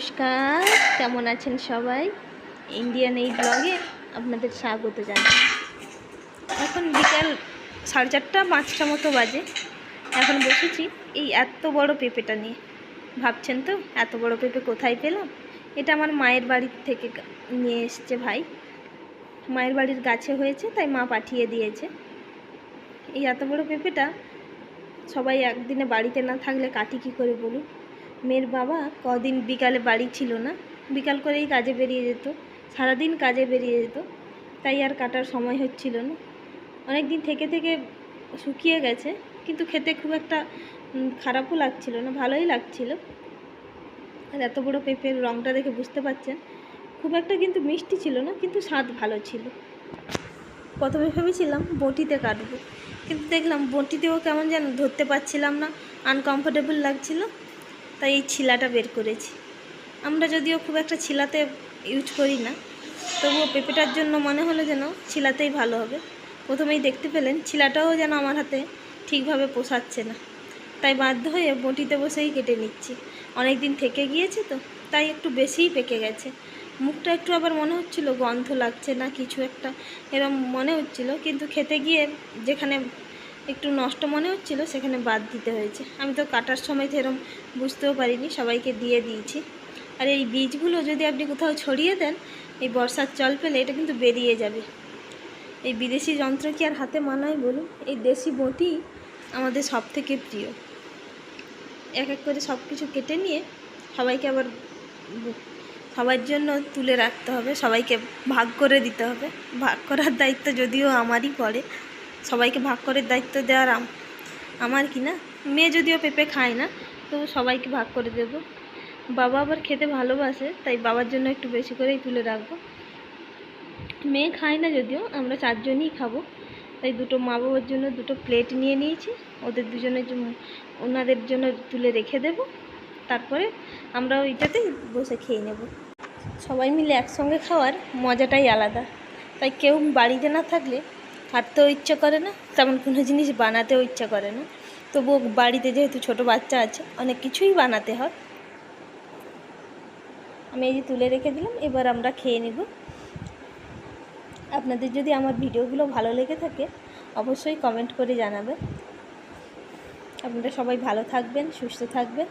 নমস্কার, কেমন আছেন সবাই? ইন্ডিয়ান এই ব্লগে আপনাদের স্বাগত জানাই। এখন বিকাল সাড়ে চারটা, পাঁচটা মতো বাজে। এখন বসেছি এই এত বড় পেঁপেটা নিয়ে। ভাবছেন তো, এত বড় পেঁপে কোথায় পেলাম? এটা আমার মায়ের বাড়ির থেকে নিয়ে এসছে ভাই। মায়ের বাড়ির গাছে হয়েছে, তাই মা পাঠিয়ে দিয়েছে। এই এত বড় পেঁপেটা সবাই একদিনে বাড়িতে না থাকলে কাটি কী করে বলুন? মেয়ের বাবা কদিন বিকালে বাড়ি ছিল না, বিকাল করেই কাজে বেরিয়ে যেত, সারাদিন কাজে বেরিয়ে যেত, তাই আর কাটার সময় হচ্ছিল না। অনেক দিন থেকে থেকে শুকিয়ে গেছে, কিন্তু খেতে খুব একটা খারাপও লাগছিল না, ভালোই লাগছিল। আর এত বড় পেঁপের রঙটা দেখে বুঝতে পারছেন, খুব একটা কিন্তু মিষ্টি ছিল না, কিন্তু স্বাদ ভালো ছিল। প্রথমে ভেবেছিলাম বটিতে কাটবো, কিন্তু দেখলাম বটিতেও কেমন যেন ধরতে পারছিলাম না আনকমফোর্টেবল লাগছিল। তাই এই ছিলাটা বের করেছি। আমরা যদিও খুব একটা ছিলাতে ইউজ করি না, তবুও পেঁপেটার জন্য মনে হলো যেন ছিলাতেই ভালো হবে। প্রথমেই দেখতে পেলেন ছিলাটাও যেন আমার হাতে ঠিকভাবে পোষাচ্ছে না। তাই বাধ্য হয়ে বটিতে বসেই কেটে নিচ্ছি। অনেক দিন থেকে গিয়েছে তো, তাই একটু বেশিই পেকে গেছে। মুখটা একটু আবার মনে হচ্ছিল গন্ধ লাগছে না কিছু একটা, এরম মনে হচ্ছিল, কিন্তু খেতে গিয়ে যেখানে একটু নষ্ট মনে হচ্ছিল, সেখানে বাদ দিতে হয়েছে। আমি তো কাটার সময় তো এরম বুঝতেও পারিনি, সবাইকে দিয়ে দিয়েছি। আর এই বীজগুলো যদি আপনি কোথাও ছড়িয়ে দেন, এই বর্ষার জল পেলে এটা কিন্তু বেরিয়ে যাবে। এই বিদেশি যন্ত্র কি আর হাতে মানায় বলুন? এই দেশি বটি আমাদের সব থেকে প্রিয়। এক এক করে সব কিছু কেটে নিয়ে সবাইকে আবার সবার জন্য তুলে রাখতে হবে, সবাইকে ভাগ করে দিতে হবে। ভাগ করার দায়িত্ব যদিও আমারই পড়ে সবাইকে ভাগ করে দায়িত্ব দেওয়ার আমার কি না? মেয়ে যদিও পেঁপে খায় না, তবু সবাইকে ভাগ করে দেব। বাবা আবার খেতে ভালোবাসে, তাই বাবার জন্য একটু বেশি করেই তুলে রাখব। মেয়ে খায় না যদিও, আমরা চারজনই খাব। তাই দুটো মা বাবার জন্য দুটো প্লেট নিয়ে নিয়েছি। ওদের দুজনের জন্য, ওনাদের জন্য তুলে রেখে দেব। তারপরে আমরা ওইটাতেই বসে খেয়ে নেব। সবাই মিলে একসঙ্গে খাওয়ার মজাটাই আলাদা। তাই কেউ বাড়িতে না থাকলে হাঁটতেও ইচ্ছে করে না, তেমন কোনো জিনিস বানাতেও ইচ্ছা করে না। তবুও বাড়িতে যেহেতু ছোট বাচ্চা আছে, অনেক কিছুই বানাতে হয়। আমি এই যে তুলে রেখে দিলাম, এবার আমরা খেয়ে নেব। আপনাদের যদি আমার ভিডিওগুলো ভালো লেগে থাকে, অবশ্যই কমেন্ট করে জানাবেন। আপনারা সবাই ভালো থাকবেন, সুস্থ থাকবেন।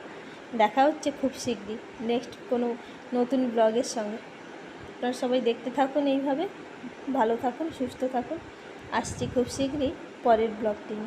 দেখা হচ্ছে খুব শীঘ্রই নেক্সট কোনো নতুন ব্লগের সঙ্গে। আপনারা সবাই দেখতে থাকুন এইভাবে, ভালো থাকুন, সুস্থ থাকুন। আসছি খুব শীঘ্রই পরের ব্লগটি